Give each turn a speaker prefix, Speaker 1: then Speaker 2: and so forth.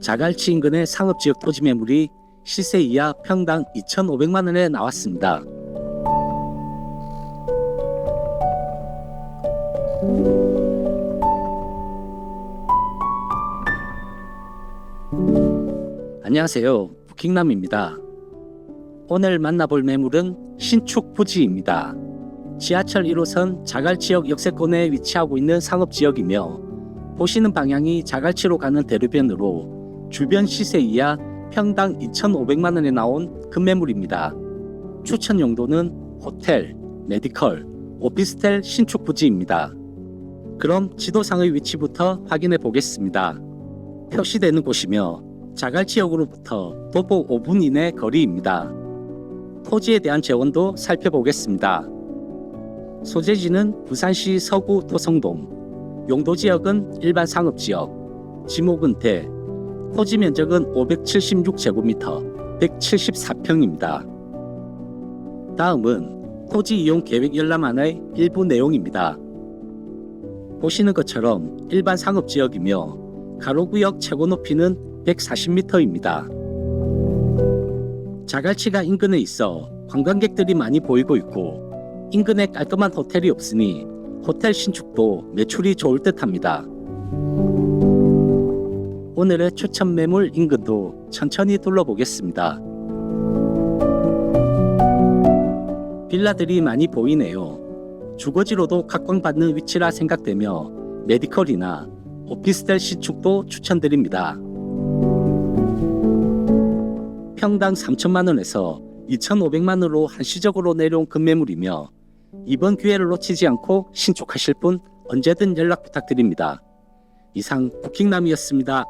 Speaker 1: 자갈치 인근의 상업지역 토지 매물이 시세 이하 평당 2,500만 원에 나왔습니다. 안녕하세요. 부킹남입니다. 오늘 만나볼 매물은 신축 부지입니다. 지하철 1호선 자갈지역 역세권에 위치하고 있는 상업지역이며 보시는 방향이 자갈치로 가는 대로변으로 주변 시세 이하 평당 2,500만 원에 나온 금매물입니다. 추천 용도는 호텔, 메디컬, 오피스텔 신축 부지입니다. 그럼 지도상의 위치부터 확인해 보겠습니다. 표시되는 곳이며 자갈 지역으로부터 도보 5분 이내 거리입니다. 토지에 대한 재원도 살펴보겠습니다. 소재지는 부산시 서구 도성동, 용도 지역은 일반 상업 지역, 지목은 대, 토지 면적은 576제곱미터, 174평입니다. 다음은 토지 이용 계획 열람안의 일부 내용입니다. 보시는 것처럼 일반 상업 지역이며 가로구역 최고 높이는 140m입니다. 자갈치가 인근에 있어 관광객들이 많이 보이고 있고 인근에 깔끔한 호텔이 없으니 호텔 신축도 매출이 좋을 듯합니다. 오늘의 추천 매물 인근도 천천히 둘러보겠습니다. 빌라들이 많이 보이네요. 주거지로도 각광받는 위치라 생각되며 메디컬이나 오피스텔 신축도 추천드립니다. 평당 3천만 원에서 2,500만 원으로 한시적으로 내려온 금매물이며 이번 기회를 놓치지 않고 신축하실 분 언제든 연락 부탁드립니다. 이상 부킹남이었습니다.